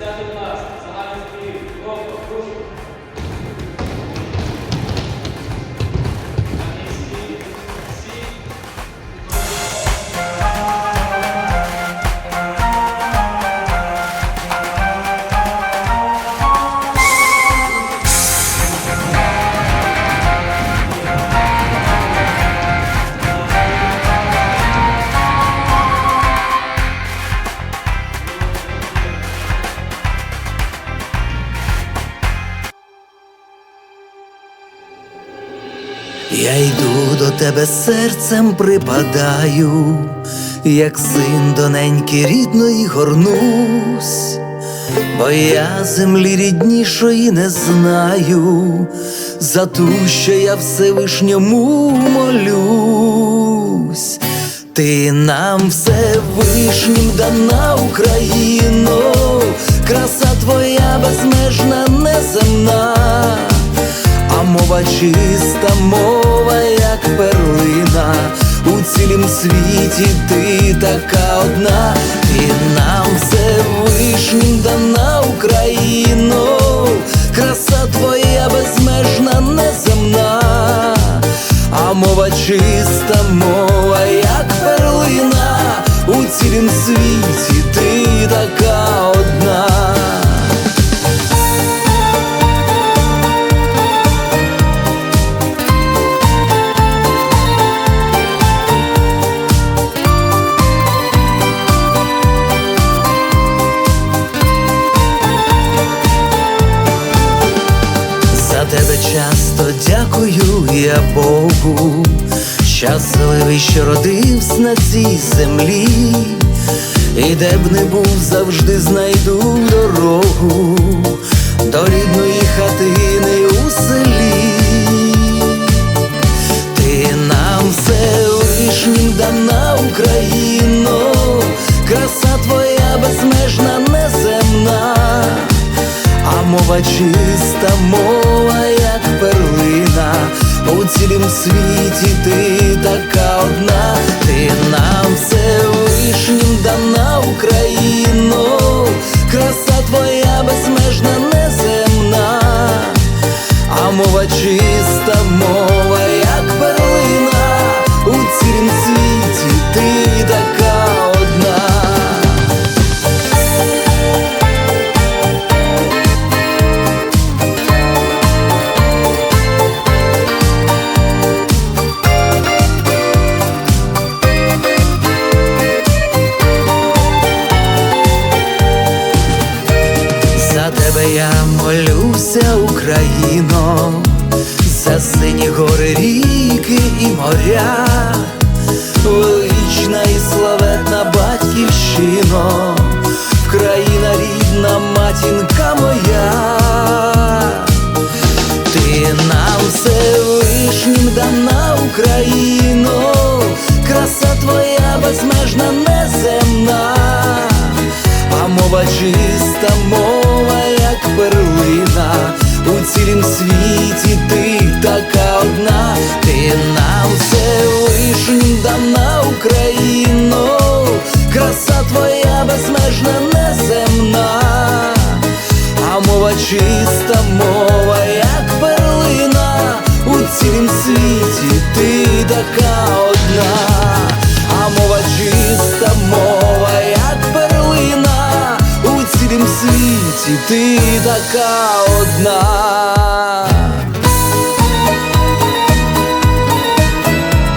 Дякую нас, загальний спів, просто, прошу. Я йду до тебе серцем припадаю, як син до неньки рідної горнусь, бо я землі ріднішої не знаю, за ту, що я Всевишньому молюсь. Ти нам Всевишнім дана Україно, краса твоя безмежна мова чиста, мова, як перлина, у цілім світі ти така одна, і нам Всевишнім дана дякую я Богу, щасливий, що родився на цій землі, і де б не був, завжди знайду дорогу до рідної хатини мова чиста, мова, як перлина, у цілім світі ти така одна, ти нам Всевишнім дана Україно, краса твоя безмежна неземна, а мова чиста, мова, Україно, за сині гори, ріки і моря, велична і славетна батьківщино, Вкраїна рідна, матінка моя, ти нам Всевишнім дана Україно, і ти така одна.